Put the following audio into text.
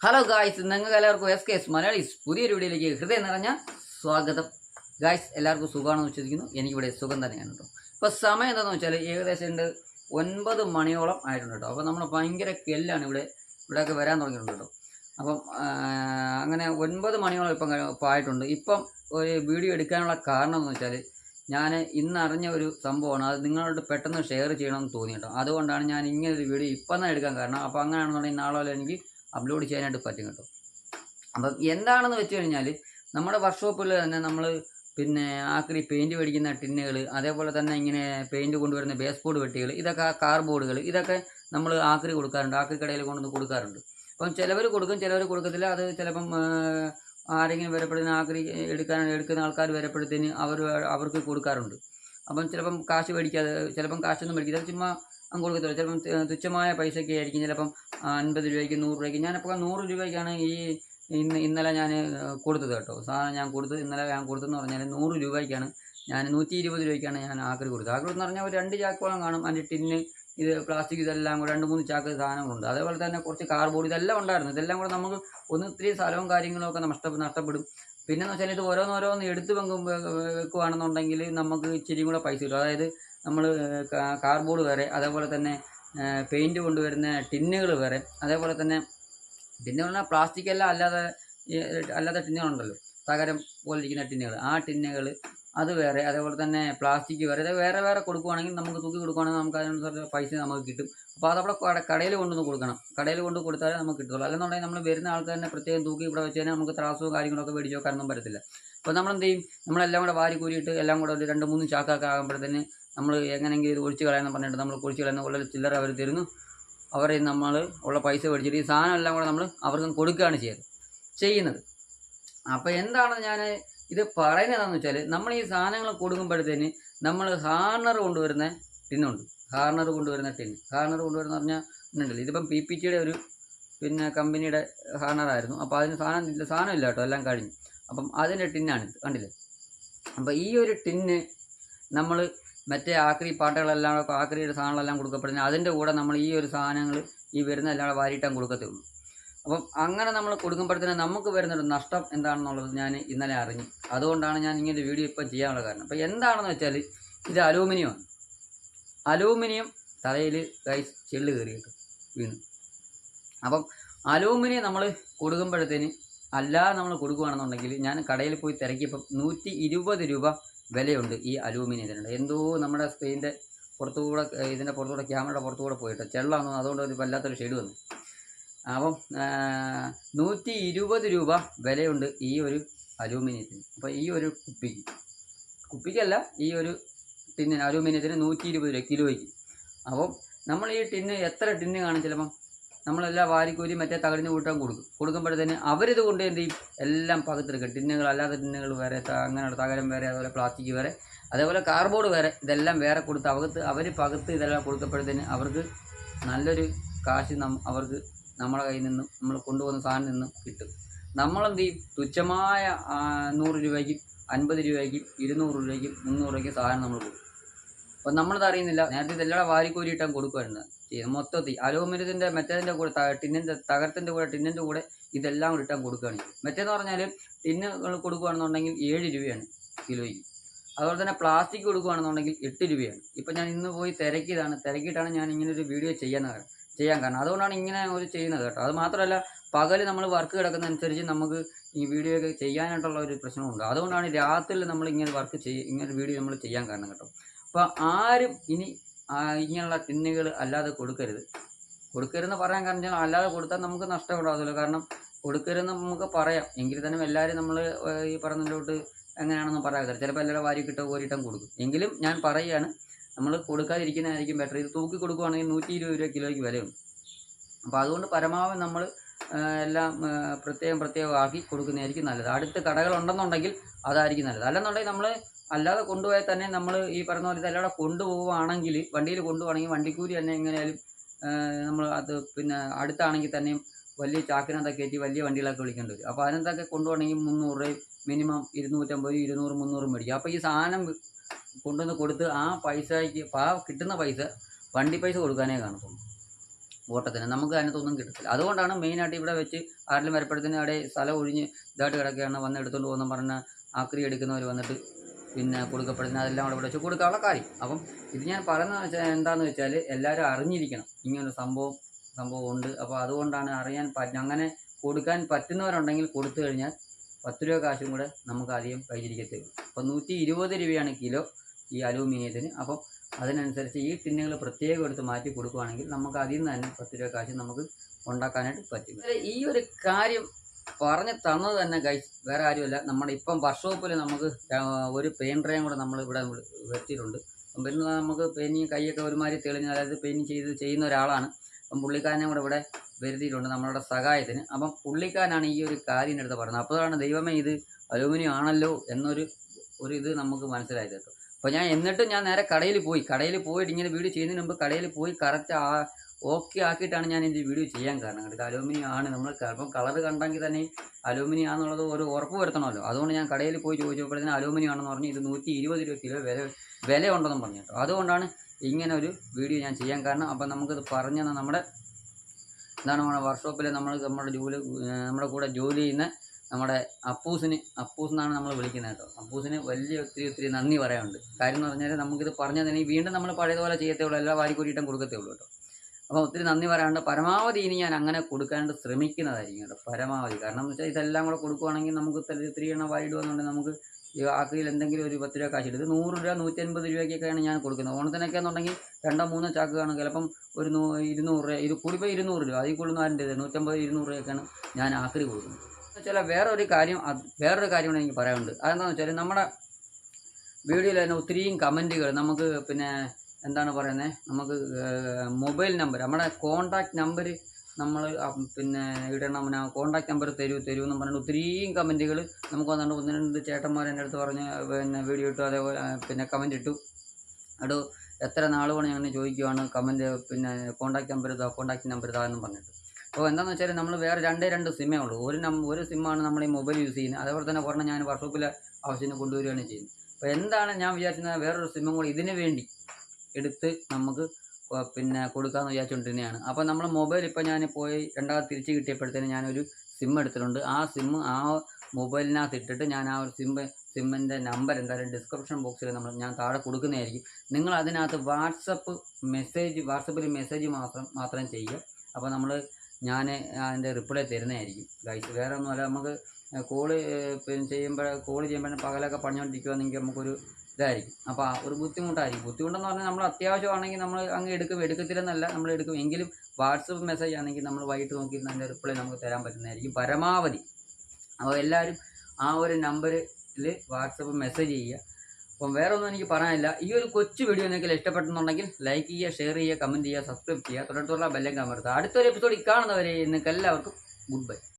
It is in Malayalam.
ഹലോ ഗായ്സ് നിങ്ങൾക്ക് എല്ലാവർക്കും എസ് കെ എസ് മലയാളീസ് പുതിയൊരു വീഡിയോയിലേക്ക് ഹൃദയം നിറഞ്ഞ സ്വാഗതം. ഗായ്സ് എല്ലാവർക്കും സുഖമാണെന്ന് വിശ്വസിക്കുന്നു. എനിക്കിവിടെ സുഖം തന്നെയാണ് കേട്ടോ. ഇപ്പോൾ സമയം എന്താണെന്ന് വെച്ചാൽ ഏകദേശം ഉണ്ട് ഒൻപത് മണിയോളം ആയിട്ടുണ്ട് കേട്ടോ. അപ്പോൾ നമ്മൾ ഭയങ്കര കെല്ലാണ് ഇവിടെ ഇവിടെയൊക്കെ വരാൻ തുടങ്ങിയിട്ടുണ്ട് കേട്ടോ. അപ്പം അങ്ങനെ ഒൻപത് മണിയോളം ഇപ്പം കഴി- ഇപ്പം ആയിട്ടുണ്ട്. ഇപ്പം ഒരു വീഡിയോ എടുക്കാനുള്ള കാരണം എന്ന് വെച്ചാൽ ഞാൻ ഇന്ന് അറിഞ്ഞ ഒരു സംഭവമാണ്. അത് നിങ്ങളോട് പെട്ടെന്ന് ഷെയർ ചെയ്യണമെന്ന് തോന്നി കേട്ടോ. അതുകൊണ്ടാണ് ഞാൻ ഇങ്ങനെ ഒരു വീഡിയോ ഇപ്പം തന്നെ എടുക്കാൻ കാരണം. അപ്പോൾ അങ്ങനെയാണെന്നുണ്ടെങ്കിൽ നാളെ എനിക്ക് അപ്ലോഡ് ചെയ്യാനായിട്ട് പറ്റും കേട്ടോ. അപ്പം എന്താണെന്ന് വെച്ച് കഴിഞ്ഞാൽ നമ്മുടെ വർക്ക്ഷോപ്പിൽ തന്നെ നമ്മൾ പിന്നെ ആക്രി പെയിന്റ് മേടിക്കുന്ന ടിന്നുകൾ അതേപോലെ തന്നെ ഇങ്ങനെ പെയിന്റ് കൊണ്ടുവരുന്ന ബേസ് ബോർഡ് വെട്ടികൾ ഇതൊക്കെ കാർ ബോർഡുകൾ ഇതൊക്കെ നമ്മൾ ആക്രി കൊടുക്കാറുണ്ട്. ആക്രി കടയിൽ കൊണ്ടുവന്ന് കൊടുക്കാറുണ്ട്. അപ്പം ചിലവർ കൊടുക്കും ചിലവർ കൊടുക്കത്തില്ല. അത് ചിലപ്പം ആരെങ്കിലും വരപ്പെടുന്ന ആക്രി എടുക്കാൻ എടുക്കുന്ന ആൾക്കാർ വരപ്പെടുത്തിന് അവർ അവർക്ക് കൊടുക്കാറുണ്ട്. അപ്പം ചിലപ്പം കാശ് മേടിക്കാതെ ചിലപ്പം കാശൊന്നും മേടിക്കാതെ ചുമ്മാ അങ്ങ് കൊടുക്കത്തുള്ളൂ. ചിലപ്പം തുച്ഛമായ പൈസയ്ക്ക് ആയിരിക്കും. ചിലപ്പം അൻപത് രൂപയ്ക്ക് നൂറ് രൂപയ്ക്ക്. ഞാനിപ്പോൾ നൂറ് രൂപയ്ക്കാണ് ഈ ഇന്ന് ഇന്നലെ ഞാൻ കൊടുത്തത് കേട്ടോ. സാധനം ഞാൻ കൊടുത്തത് ഇന്നലെ ഞാൻ കൊടുത്തതെന്ന് പറഞ്ഞാൽ നൂറ് രൂപയ്ക്കാണ് ഞാൻ നൂറ്റി ഇരുപത് രൂപയ്ക്കാണ് ഞാൻ ആക്രി കൊടുത്തത്. ആക്രി എന്ന് പറഞ്ഞാൽ ഒരു രണ്ട് ചാക്കോളം കാണും. അതിന്റെ ടിന്ന് ഇത് പ്ലാസ്റ്റിക് ഇതെല്ലാം കൂടെ രണ്ട് മൂന്ന് ചാക്ക് സാധനങ്ങളുണ്ട്. അതേപോലെ തന്നെ കുറച്ച് കാർബോർഡ് ഇതെല്ലാം ഉണ്ടായിരുന്നു. ഇതെല്ലാം കൂടെ നമുക്ക് ഒന്ന് ഇത്തിരി സ്ഥലവും കാര്യങ്ങളും ഒക്കെ നഷ്ട നഷ്ടപ്പെടും. പിന്നെന്ന് വെച്ചാൽ ഇത് ഓരോന്നോരോന്ന് എടുത്ത് വെക്കും വെക്കുവാണെന്നുണ്ടെങ്കിൽ നമുക്ക് ഇച്ചിരി കൂടെ പൈസ കിട്ടും. അതായത് നമ്മൾ കാർബോർഡ് വേറെ അതേപോലെ തന്നെ പെയിന്റ് കൊണ്ടുവരുന്ന ടിന്നുകൾ വേറെ അതേപോലെ തന്നെ ടിന്ന് പറഞ്ഞാൽ പ്ലാസ്റ്റിക് അല്ല അല്ലാതെ അല്ലാത്ത ടിന്നുകളുണ്ടല്ലോ. തകരം പോലെ ഇരിക്കുന്ന ടിന്നുകൾ ആ ടിന്നുകൾ അത് വേറെ അതേപോലെ തന്നെ പ്ലാസ്റ്റിക് വേറെ ഇത് വേറെ വേറെ കൊടുക്കുവാണെങ്കിൽ നമുക്ക് തൂക്കി കൊടുക്കുവാണെങ്കിൽ നമുക്ക് അതിനനുസരിച്ച് പൈസ നമുക്ക് കിട്ടും. അപ്പോൾ അതവിടെ കട കടയിൽ കൊണ്ടുവന്ന് കൊടുക്കണം. കടയിൽ കൊണ്ട് കൊടുത്താലേ നമുക്ക് കിട്ടുള്ളൂ അല്ലെന്നുണ്ടെങ്കിൽ നമ്മൾ വരുന്ന ആൾക്കാരെ പ്രത്യേകം തൂക്കി ഇവിടെ വെച്ച് കഴിഞ്ഞാൽ നമുക്ക് ത്രാസോ കാര്യങ്ങളൊക്കെ മേടിച്ച് വെക്കാനൊന്നും പറ്റത്തില്ല അപ്പോൾ നമ്മൾ എന്ത് ചെയ്യും നമ്മളെല്ലാം കൂടെ വാരി കൂരിയിട്ട് എല്ലാം കൂടെ ഒരു രണ്ട് മൂന്ന് ചാക്കൊക്കെ ആകുമ്പോഴത്തേന് നമ്മൾ എങ്ങനെയെങ്കിലും ഇത് ഒഴിച്ച് കളയാന്ന് പറഞ്ഞിട്ട് നമ്മൾ ഒഴിച്ച് കളയുന്ന ഉള്ള ചില്ലറ അവർ തരുന്നു. അവരെ നമ്മൾ ഉള്ള പൈസ മേടിച്ചിട്ട് ഈ സാധനം എല്ലാം കൂടെ നമ്മൾ അവർക്കും കൊടുക്കുകയാണ് ചെയ്യുന്നത്. ചെയ്യുന്നത്. അപ്പോൾ എന്താണ് ഞാൻ ഇത് പറയുന്നതെന്ന് വെച്ചാൽ നമ്മൾ ഈ സാധനങ്ങൾ കൊടുക്കുമ്പോഴത്തേന് നമ്മൾ ഹാർണർ കൊണ്ടുവരുന്ന ടിന്നുണ്ട്. ഹാർണർ കൊണ്ടുവരുന്ന ടിന്ന് ഹാർണർ കൊണ്ടുവരുന്ന പറഞ്ഞാൽ ഉണ്ടല്ലോ ഇതിപ്പം പി പി ടിയുടെ ഒരു പിന്നെ കമ്പനിയുടെ ഹാർണറായിരുന്നു. അപ്പോൾ അതിന് സാധനം ഇല്ല സാധനം ഇല്ല കേട്ടോ എല്ലാം കഴിഞ്ഞു. അപ്പം അതിന്റെ ടിന്നാണ് കണ്ടില്ലേ? അപ്പം ഈ ഒരു ടിന്ന് നമ്മൾ മറ്റേ ആക്രി പാട്ടുകളെല്ലാം ആക്രിയുടെ സാധനങ്ങളെല്ലാം കൊടുക്കപ്പെടുന്നത് അതിന്റെ കൂടെ നമ്മൾ ഈ ഒരു സാധനങ്ങൾ ഈ വരുന്ന എല്ലാം വാരിയിട്ടാൻ കൊടുക്കത്തേ ഉള്ളൂ അപ്പം അങ്ങനെ നമ്മൾ കൊടുക്കുമ്പോഴത്തേന് നമുക്ക് വരുന്നൊരു നഷ്ടം എന്താണെന്നുള്ളത് ഞാൻ ഇന്നലെ അറിഞ്ഞു. അതുകൊണ്ടാണ് ഞാൻ ഇങ്ങനെ വീഡിയോ ഇപ്പം ചെയ്യാനുള്ള കാരണം. അപ്പോൾ എന്താണെന്ന് വെച്ചാൽ ഇത് അലൂമിനിയമാണ് അലൂമിനിയം തലയിൽ ഗൈസ് ചെള്ള് കയറിയിട്ട് വീണ്. അപ്പം അലൂമിനിയം നമ്മൾ കൊടുക്കുമ്പോഴത്തേന് അല്ലാതെ നമ്മൾ കൊടുക്കുകയാണെന്നുണ്ടെങ്കിൽ ഞാൻ കടയിൽ പോയി തിരക്കിയപ്പം നൂറ്റി ഇരുപത് രൂപ വിലയുണ്ട് ഈ അലൂമിനിയത്തിനുണ്ട്. എന്തോ നമ്മുടെ സ്ക്രീനിന്റെ പുറത്തുകൂടെ ഇതിന്റെ പുറത്തുകൂടെ ക്യാമറയുടെ പുറത്തുകൂടെ പോയിട്ട്. ചെള്ളാന്ന് അതുകൊണ്ട് ഒരു വല്ലാത്തൊരു ഷെയ്ഡ് വന്നു. അപ്പം നൂറ്റി ഇരുപത് രൂപ വിലയുണ്ട് ഈ ഒരു അലൂമിനിയത്തിന്. അപ്പോൾ ഈ ഒരു കുപ്പിക്ക്. കുപ്പിക്കല്ല ഈ ഒരു ടിന്നിന് അലൂമിനിയത്തിന് നൂറ്റി ഇരുപത് രൂപ കിലോയ്ക്ക്. അപ്പം നമ്മൾ ഈ ടിന്ന് എത്ര ടിന്ന് കാണും ചിലപ്പം? നമ്മളെല്ലാം വാരിക്കൂരി മറ്റേ തകടിന് കൂട്ടാൻ കൊടുക്കും. കൊടുക്കുമ്പോഴത്തേന് അവരിത് കൊണ്ട് എന്ത് ചെയ്യും? എല്ലാം പകത്തെടുക്കും. ടിന്നുകൾ അല്ലാത്ത ടിന്നുകൾ വേറെ അങ്ങനെയുള്ള തകരം വേറെ അതുപോലെ പ്ലാസ്റ്റിക് വേറെ അതേപോലെ കാർബോർഡ് വേറെ ഇതെല്ലാം വേറെ കൊടുത്ത് അവർക്ക് അവർ പകത്ത് ഇതെല്ലാം കൊടുക്കപ്പോഴത്തേന് അവർക്ക് നല്ലൊരു കാശ് നം അവർക്ക് നമ്മളെ കയ്യിൽ നിന്നും നമ്മൾ കൊണ്ടുപോകുന്ന സാധനം നിന്നും കിട്ടും. നമ്മളെന്ത് ചെയ്യും? തുച്ഛമായ നൂറ് രൂപയ്ക്കും അൻപത് രൂപയ്ക്കും ഇരുന്നൂറ് രൂപയ്ക്കും മുന്നൂറ് രൂപയ്ക്കും സാധനം നമ്മൾ കൊടുക്കും. അപ്പം നമ്മളത് അറിയുന്നില്ല. നേരത്തെ ഇതെല്ലാം വാരിക്കോരിയിട്ടാണ് കൊടുക്കുമായിരുന്നു മൊത്തത്തിൽ അലോമിനത്തിന്റെ മെറ്റതിന്റെ കൂടെ ടിന്നിന്റെ തകരത്തിന്റെ കൂടെ ടിന്നിന്റെ കൂടെ ഇതെല്ലാം കൂടി ഇട്ടാൽ കൊടുക്കുകയാണ്. മെറ്റെന്ന് പറഞ്ഞാൽ ടിന്നുകൾ കൊടുക്കുകയാണെന്നുണ്ടെങ്കിൽ ഏഴ് രൂപയാണ് കിലോയ്ക്ക്. അതുപോലെ തന്നെ പ്ലാസ്റ്റിക് കൊടുക്കുകയാണെന്നുണ്ടെങ്കിൽ എട്ട് രൂപയാണ്. ഇപ്പം ഞാൻ ഇന്ന് പോയി തിരക്കിയതാണ്. തിരക്കിയിട്ടാണ് ഞാൻ ഇങ്ങനെ ഒരു വീഡിയോ ചെയ്യാൻ കാരണം ചെയ്യാൻ കാരണം. അതുകൊണ്ടാണ് ഇങ്ങനെ ഒരു ചെയ്യുന്നത് കേട്ടോ. അത് മാത്രമല്ല പകൽ നമ്മൾ വർക്ക് കിടക്കുന്ന അനുസരിച്ച് നമുക്ക് ഈ വീഡിയോ ഒക്കെ ചെയ്യാനായിട്ടുള്ള ഒരു പ്രശ്നമുണ്ട്. അതുകൊണ്ടാണ് രാത്രിയിൽ നമ്മൾ ഇങ്ങനെ വർക്ക് ചെയ്യ ഇങ്ങനെ വീഡിയോ നമ്മൾ ചെയ്യാൻ കാരണം കേട്ടോ. അപ്പോൾ ആരും ഇനി ഇങ്ങനെയുള്ള ടിന്നുകൾ അല്ലാതെ കൊടുക്കരുത്. കൊടുക്കരുതെന്ന് പറയാൻ കാരണം വെച്ചാൽ അല്ലാതെ കൊടുത്താൽ നമുക്ക് നഷ്ടപ്പെടാതല്ലോ കാരണം കൊടുക്കരുതെന്ന് നമുക്ക് പറയാം. എങ്കിൽ തന്നെ എല്ലാവരും നമ്മൾ ഈ പറഞ്ഞതിലോട്ട് എങ്ങനെയാണെന്ന് പറയാതെ ചിലപ്പോൾ എല്ലാവരും വാരി കിട്ടുക കോരിയിട്ടും കൊടുക്കും. എങ്കിലും ഞാൻ പറയുകയാണ് നമ്മൾ കൊടുക്കാതിരിക്കുന്നതായിരിക്കും ബെറ്റർ ഇത് തൂക്കി കൊടുക്കുകയാണെങ്കിൽ നൂറ്റി ഇരുപത് രൂപ കിലോയ്ക്ക് വിലയുണ്ട്. അപ്പോൾ അതുകൊണ്ട് പരമാവധി നമ്മൾ എല്ലാം പ്രത്യേകം പ്രത്യേകം ആക്കി കൊടുക്കുന്നതായിരിക്കും നല്ലത്. അടുത്ത് കടകളുണ്ടെന്നുണ്ടെങ്കിൽ അതായിരിക്കും നല്ലത്. അല്ലെന്നുണ്ടെങ്കിൽ നമ്മൾ അല്ലാതെ കൊണ്ടുപോയാൽ തന്നെ നമ്മൾ ഈ പറഞ്ഞ പോലെ ഇതെല്ലാം കൊണ്ടുപോവുകയാണെങ്കിൽ വണ്ടിയിൽ കൊണ്ടുപോകണമെങ്കിൽ വണ്ടിക്കൂലി തന്നെ എങ്ങനെയാലും നമ്മൾ അത് പിന്നെ അടുത്താണെങ്കിൽ തന്നെയും വലിയ ചാക്കിനകത്തൊക്കെ കയറ്റി വലിയ വണ്ടികളൊക്കെ വിളിക്കേണ്ടി വരും. അപ്പോൾ അതിനകത്തൊക്കെ കൊണ്ടുപോകണമെങ്കിൽ മുന്നൂറ് മിനിമം ഇരുന്നൂറ്റമ്പത് ഇരുന്നൂറ് മുന്നൂറ് മേടിക്കും. അപ്പോൾ ഈ സാധനം കൊണ്ടുവന്ന് കൊടുത്ത് ആ പൈസയ്ക്ക് ആ കിട്ടുന്ന പൈസ വണ്ടി പൈസ കൊടുക്കാനേ കാണത്തുള്ളൂ. ഓട്ടത്തിന് നമുക്ക് അതിനകത്തൊന്നും കിട്ടത്തില്ല. അതുകൊണ്ടാണ് മെയിനായിട്ട് ഇവിടെ വെച്ച് ആരിലും വരപ്പെടുത്തിന് അവിടെ സ്ഥലം ഒഴിഞ്ഞ് ഇതായിട്ട് കിടക്കുകയാണ് വന്ന് എടുത്തുകൊണ്ട് പോകുന്ന പറഞ്ഞ ആക്രി എടുക്കുന്നവർ വന്നിട്ട് പിന്നെ കൊടുക്കപ്പെടുന്ന അതെല്ലാം അവിടെ ഇവിടെ വെച്ച് കൊടുക്കാനുള്ള കാര്യം. അപ്പം ഇത് ഞാൻ പറയുന്നത് വെച്ചാൽ എന്താണെന്ന് വെച്ചാൽ എല്ലാവരും അറിഞ്ഞിരിക്കണം. ഇങ്ങനൊരു സംഭവം സംഭവം ഉണ്ട്. അപ്പോൾ അതുകൊണ്ടാണ് അറിയാൻ പറ്റ അങ്ങനെ കൊടുക്കാൻ പറ്റുന്നവരുണ്ടെങ്കിൽ കൊടുത്തു കഴിഞ്ഞാൽ പത്ത് രൂപ കാശും കൂടെ നമുക്ക് അധികം കയ്യിരിക്കത്തേ ഉള്ളൂ അപ്പോൾ നൂറ്റി ഇരുപത് രൂപയാണ് കിലോ ഈ അലൂമിനിയത്തിന്. അപ്പം അതിനനുസരിച്ച് ഈ ടിന്നുകൾ പ്രത്യേകം എടുത്ത് മാറ്റി കൊടുക്കുകയാണെങ്കിൽ നമുക്ക് അതിൽ നിന്ന് തന്നെ പത്ത് രൂപ കാശ് നമുക്ക് ഉണ്ടാക്കാനായിട്ട് പറ്റും. ഈ ഒരു കാര്യം പറഞ്ഞു തന്നത് തന്നെ ഗൈസ് വേറെ ആരുമല്ല. നമ്മുടെ ഇപ്പം വർക്ക്ഷോപ്പിൽ നമുക്ക് ഒരു പെയിന്ററേയും കൂടെ നമ്മൾ ഇവിടെ വരുത്തിയിട്ടുണ്ട് അപ്പം വരുന്ന നമുക്ക് പെയിന്റിങ് കൈയൊക്കെ ഒരുമാതിരി തെളിഞ്ഞ് അതായത് പെയിന്റിങ് ചെയ്ത് ചെയ്യുന്ന ഒരാളാണ്. അപ്പം പുള്ളിക്കാരനെ കൂടെ ഇവിടെ വരുത്തിയിട്ടുണ്ട് നമ്മളുടെ സഹായത്തിന്. അപ്പം പുള്ളിക്കാരനാണ് ഈ ഒരു കാര്യം എടുത്ത് പറയുന്നത്. അപ്പോഴാണ് ദൈവമേ ഇത് അലൂമിനിയം ആണല്ലോ എന്നൊരു ഒരു ഇത് നമുക്ക് മനസ്സിലായി കേട്ടോ. അപ്പോൾ ഞാൻ എന്നിട്ട് ഞാൻ നേരെ കടയിൽ പോയി. കടയിൽ പോയിട്ട് ഇങ്ങനെ വീഡിയോ ചെയ്യുന്നതിന് മുമ്പ് കടയിൽ പോയി കറക്റ്റ് ആ ഓക്കെ ആക്കിയിട്ടാണ് ഞാൻ എന്റെ വീഡിയോ ചെയ്യാൻ കാരണം. കേട്ടോ അലൂമിനിയം ആണ് നമ്മൾ ചിലപ്പം കളർ കണ്ടെങ്കിൽ തന്നെ അലൂമിനിയം ആണെന്നുള്ളത് ഒരു ഉറപ്പ് വരുത്തണമല്ലോ. അതുകൊണ്ട് ഞാൻ കടയിൽ പോയി ചോദിച്ചപ്പോഴത്തേന് അലൂമിനിയം ആണെന്ന് പറഞ്ഞ്. ഇത് നൂറ്റി ഇരുപത് രൂപ കിലോ വില വില ഉണ്ടെന്നും പറഞ്ഞു കേട്ടോ. അതുകൊണ്ടാണ് ഇങ്ങനെ ഒരു വീഡിയോ ഞാൻ ചെയ്യാൻ കാരണം. അപ്പം നമുക്കിത് പറഞ്ഞു നമ്മുടെ എന്താണ് നമ്മുടെ വർക്ക്ഷോപ്പിൽ നമ്മൾ നമ്മുടെ ജോലി നമ്മുടെ കൂടെ ജോലി ചെയ്യുന്ന നമ്മുടെ അപ്പൂസിന് അപ്പൂസ് എന്നാണ് നമ്മൾ വിളിക്കുന്നത് കേട്ടോ. അപ്പൂസിന് വലിയ ഒത്തിരി ഒത്തിരി നന്ദി പറയാനുണ്ട്. കാര്യം എന്ന് പറഞ്ഞാൽ നമുക്കിത് പറഞ്ഞാൽ തന്നെ വീണ്ടും നമ്മൾ പഴയതുപോലെ ചെയ്യത്തേ ഉള്ളൂ എല്ലാ വാരിക്കൂട്ടിയിട്ടും കൊടുക്കത്തേ ഉള്ളൂ കേട്ടോ. അപ്പോൾ ഒത്തിരി നന്ദി പറയാനുണ്ട്. പരമാവധി ഇനി ഞാൻ അങ്ങനെ കൊടുക്കാണ്ട് ശ്രമിക്കുന്നതായിരിക്കും കേട്ടോ പരമാവധി. കാരണം എന്ന് വെച്ചാൽ ഇതെല്ലാം കൂടെ കൊടുക്കുവാണെങ്കിൽ നമുക്ക് ഇത്തിരി എണ്ണം വാരിടുവെന്നുണ്ടെങ്കിൽ നമുക്ക് ഈ ആക്രിയിൽ എന്തെങ്കിലും ഒരു പത്ത് രൂപ കാശ് ഇത് നൂറ് രൂപ നൂറ്റി അൻപത് രൂപയ്ക്കൊക്കെയാണ് ഞാൻ കൊടുക്കുന്നത്. ഓണത്തിനൊക്കെ എന്നുണ്ടെങ്കിൽ രണ്ടോ മൂന്നോ ചാക്ക് കാണും ചിലപ്പം ഒരു നൂ ഇരുന്നൂറ് രൂപ ഇത് കൂടിപ്പോൾ ഇരുന്നൂറ് രൂപ. അതിൽ കൂടുതൽ ആരുടെ നൂറ്റമ്പത് ഇരുന്നൂറ് രൂപയൊക്കെയാണ് ഞാൻ ആക്രി കൊടുക്കുന്നത്. വെച്ചാൽ വേറൊരു കാര്യം വേറൊരു കാര്യം കൂടെ എനിക്ക് പറയാനുണ്ട്. അതെന്താണെന്ന് വെച്ചാൽ നമ്മുടെ വീഡിയോയിൽ തന്നെ ഒത്തിരിയും കമന്റുകൾ. നമുക്ക് പിന്നെ എന്താണ് പറയുന്നത്? നമുക്ക് മൊബൈൽ നമ്പർ. നമ്മുടെ കോൺടാക്റ്റ് നമ്പർ നമ്മൾ പിന്നെ ഇടണം കോൺടാക്ട് നമ്പർ തരൂ തരൂ എന്ന് പറഞ്ഞിട്ട് ഒത്തിരിയും കമന്റുകൾ നമുക്ക് വന്നിട്ട് ഒന്ന് രണ്ട് ചേട്ടന്മാർ എന്റെ അടുത്ത് പറഞ്ഞ് പിന്നെ വീഡിയോ ഇട്ടു അതേപോലെ പിന്നെ കമന്റ് ഇട്ടു. അത് എത്ര വേണം ഞങ്ങൾ ചോദിക്കുവാണ് കമന്റ് പിന്നെ കോൺടാക്ട് നമ്പർ ഇതാ കോൺടാക്ട് നമ്പർ ഇതാ എന്ന് പറഞ്ഞിട്ട്. അപ്പോൾ എന്താണെന്ന് വെച്ചാൽ നമ്മൾ വേറെ രണ്ടേ രണ്ട് സിമ്മേ ഉള്ളൂ. ഒരു നം ഒരു സിമ്മാണ് നമ്മൾ ഈ മൊബൈൽ യൂസ് ചെയ്യുന്നത്. അതേപോലെ തന്നെ പറഞ്ഞാൽ ഞാൻ വർഷോപ്പിലെ ആവശ്യത്തിന് കൊണ്ടുവരികയാണ് ചെയ്യുന്നത്. അപ്പോൾ എന്താണ് ഞാൻ വിചാരിക്കുന്നത് വേറൊരു സിമ്മും കൂടി ഇതിന് വേണ്ടി എടുത്ത് നമുക്ക് പിന്നെ കൊടുക്കാമെന്ന് വിചാരിച്ചുകൊണ്ടിരുന്നതാണ് അപ്പോൾ നമ്മൾ മൊബൈൽ ഇപ്പോൾ ഞാൻ പോയി രണ്ടാമത് തിരിച്ച് കിട്ടിയപ്പോഴത്തേന് ഞാനൊരു സിം എടുത്തിട്ടുണ്ട്. ആ സിം ആ മൊബൈലിനകത്ത് ഇട്ടിട്ട് ഞാൻ ആ ഒരു സിം സിമ്മിന്റെ നമ്പർ എന്തായാലും ഡിസ്ക്രിപ്ഷൻ ബോക്സിൽ നമ്മൾ ഞാൻ താഴെ കൊടുക്കുന്നതായിരിക്കും. നിങ്ങൾ അതിനകത്ത് വാട്സപ്പ് മെസ്സേജ് വാട്സപ്പിൽ മെസ്സേജ് മാത്രം മാത്രം ചെയ്യുക. അപ്പോൾ നമ്മൾ ഞാൻ അതിന്റെ റിപ്ലൈ തരുന്നതായിരിക്കും. ഗൈസ് വേറെ ഒന്നുമല്ല നമുക്ക് കോൾ പിന്നെ ചെയ്യുമ്പോൾ കോൾ ചെയ്യുമ്പോൾ പകലൊക്കെ പണിഞ്ഞുകൊണ്ടിരിക്കുകയാണെങ്കിൽ നമുക്കൊരു ഇതായിരിക്കും. അപ്പോൾ ഒരു ബുദ്ധിമുട്ടായിരിക്കും. ബുദ്ധിമുട്ടെന്ന് പറഞ്ഞാൽ നമ്മൾ അത്യാവശ്യമാണെങ്കിൽ നമ്മൾ അങ്ങ് എടുക്കും. എടുക്കത്തില്ലെന്നല്ല നമ്മൾ എടുക്കും. എങ്കിലും വാട്സപ്പ് മെസ്സേജ് ആണെങ്കിൽ നമ്മൾ വൈകിട്ട് നോക്കി അതിന്റെ റിപ്ലൈ നമുക്ക് തരാൻ പറ്റുന്നതായിരിക്കും. പരമാവധി. അപ്പോൾ എല്ലാവരും ആ ഒരു നമ്പറിൽ വാട്സപ്പ് മെസ്സേജ് ചെയ്യുക. അപ്പം വേറെ ഒന്നും എനിക്ക് പറയാനില്ല. ഈ ഒരു കൊച്ചു വീഡിയോ നിങ്ങൾക്ക് ഇഷ്ടപ്പെട്ടെന്നുണ്ടെങ്കിൽ ലൈക്ക് ചെയ്യുക ഷെയർ ചെയ്യുക കമന്റ് ചെയ്യുക സബ്സ്ക്രൈബ് ചെയ്യുക. തുടർന്നുള്ള ബെല്ലം കമർത്തുക അടുത്തൊരു എപ്പിസോഡിൽ കാണുന്നവരെ നിങ്ങൾക്ക് എല്ലാവർക്കും ഗുഡ് ബൈ